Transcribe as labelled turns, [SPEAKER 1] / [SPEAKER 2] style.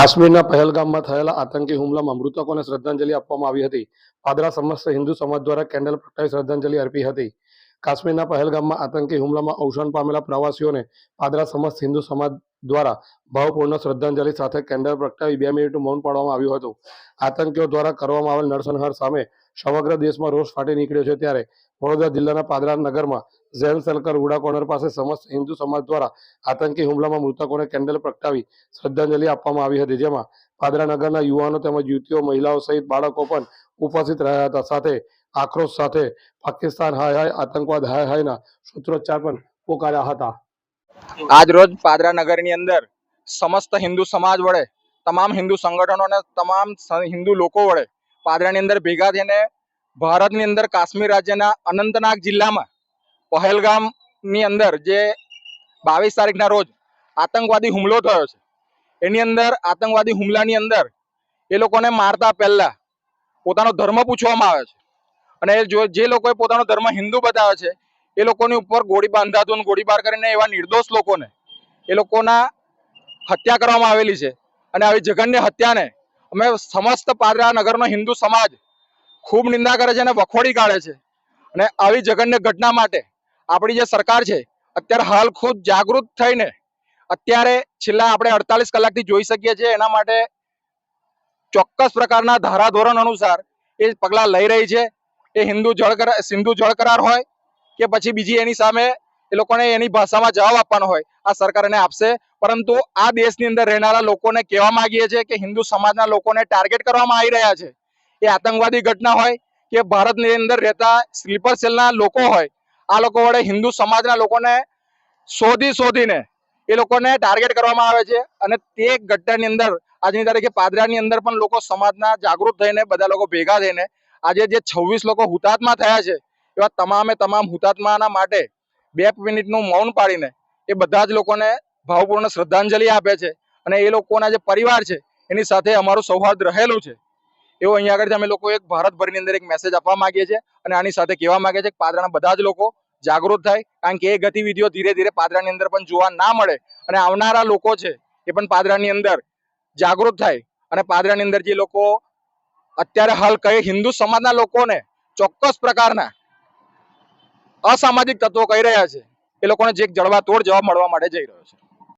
[SPEAKER 1] કાશ્મીરના પહેલગામમાં થયેલા આતંકી હુમલામાં મૃતકોને શ્રદ્ધાંજલિ આપવામાં આવી હતી. પાદરા સમસ્ત હિન્દુ સમાજ દ્વારા કેન્ડલ પ્રગટાવી શ્રદ્ધાંજલિ અર્પી હતી. કાશ્મીરના પહેલગામમાં આતંકી હુમલામાં અવસાન પામેલા પ્રવાસીઓને પાદરા સમસ્ત હિન્દુ સમાજ દ્વારા ભાવપૂર્ણ શ્રદ્ધાંજલિ સાથે કેન્ડલ પ્રગટાવી બે મિનિટનું મૌન પાડવામાં આવ્યું હતું. આતંકીઓ દ્વારા કરવામાં આવેલ નરસંહાર સામે સમગ્ર દેશમાં રોષ ફાટી નીકળ્યો છે ત્યારે વડોદરા જિલ્લાના પાદરા નગરમાં ઝેન સલકર ઉડા કોર્નર પાસે સમસ્ત હિન્દુ સમાજ દ્વારા આતંકી હુમલામાં મૃતકોને કેન્ડલ પ્રગટાવી શ્રદ્ધાંજલિ આપવામાં આવી હતી, જેમાં પાદરા નગરના યુવાનો તેમજ યુવતીઓ, મહિલાઓ સહિત બાળકો પણ ઉપસ્થિત રહ્યા હતા. સાથે આક્રોશ સાથે પાકિસ્તાન હાય હાય, આતંકવાદ હાય હાયના સૂત્રોચ્ચાર પણ પોકાર્યા હતા.
[SPEAKER 2] આજ રોજ પાદરા નગરની અંદર સમસ્ત હિન્દુ સમાજ વડે, તમામ હિન્દુ સંગઠનો અને તમામ હિન્દુ લોકો વડે પાદરાની અંદર ભેગા થઈને ભારતની અંદર કાશ્મીર રાજ્યના અનંતનાગ જિલ્લામાં પહેલગામની અંદર જે બાવીસ તારીખના રોજ આતંકવાદી હુમલો થયો છે, એની અંદર આતંકવાદી હુમલાની અંદર એ લોકોને મારતા પહેલાં પોતાનો ધર્મ પૂછવામાં આવે છે. અને એ જો લોકોએ પોતાનો ધર્મ હિન્દુ બતાવે છે, એ લોકોની ઉપર ગોળી બાંધાતું ગોળીબાર કરીને એવા નિર્દોષ લોકોને એ લોકોના હત્યા કરવામાં આવેલી છે. અને આવી જઘન્ય હત્યાને અમે સમસ્ત પાદરા નગરનો હિન્દુ સમાજ ખૂબ નિંદા કરે છે અને વખોડી કાઢે છે. અને આવી જઘન્ય ઘટના માટે આપણી જે સરકાર છે, અત્યારે હાલ ખુદ જાગૃત થઈને અત્યારે છેલ્લા આપણે અડતાલીસ કલાકથી જોઈ શકીએ છીએ એના માટે ચોક્કસ પ્રકારના ધારાધોરણ અનુસાર એ પગલાં લઈ રહી છે. એ હિન્દુ જળ કરાર સિંધુ જળ કરાર હોય કે પછી બીજી એની સામે એ લોકોને એની ભાષામાં જવાબ આપવાનો હોય, આ સરકાર એને આપશે. પરંતુ આ દેશની અંદર રહેનારા લોકોને કહેવા માંગીએ છીએ કે હિન્દુ સમાજના લોકોને ટાર્ગેટ કરવામાં આવી રહ્યા છે. એ આતંકવાદી ઘટના હોય કે ભારતની અંદર રહેતા સ્લીપર સેલના લોકો હોય, આ લોકો વડે હિન્દુ સમાજના લોકોને શોધી શોધીને એ લોકોને ટાર્ગેટ કરવામાં આવે છે. અને તે ઘટનાની અંદર, આજની તારીખે પાદરાની અંદર પણ લોકો સમાજના જાગૃત થઈને બધા લોકો ભેગા થઈને આજે જે છવ્વીસ લોકો હુતાત્મા થયા છે, એવા તમામે તમામ હુતાત્માના માટે બે મિનિટનું મૌન પાડીને એ બધા જ લોકોને ભાવપૂર્ણ શ્રદ્ધાંજલિ આપે છે અને એ લોકોના જે પરિવાર છે, એની સાથે અમારું સૌહાર્દ રહેલું છે. એવું અહીંયા આગળ અમે લોકો એક ભારતભરની અંદર એક મેસેજ આપવા માંગીએ છીએ અને આની સાથે કહેવા માંગે છીએ કે પાદરાના બધા જ લોકો જાગૃત થાય, કારણ કે એ ગતિવિધિઓ ધીરે ધીરે પાદરાની અંદર પણ જોવા ના મળે અને આવનારા લોકો છે, એ પણ પાદરાની અંદર જાગૃત થાય અને પાદરાની અંદર જે લોકો અત્યારે હાલ કઈ હિન્દુ સમાજના લોકોને ચોક્કસ પ્રકારના અસામાજિક તત્વો કહી રહ્યા છે. એ લોકોને જે જડવા તોડ જવાબ મળવા માટે જઈ રહ્યો છે.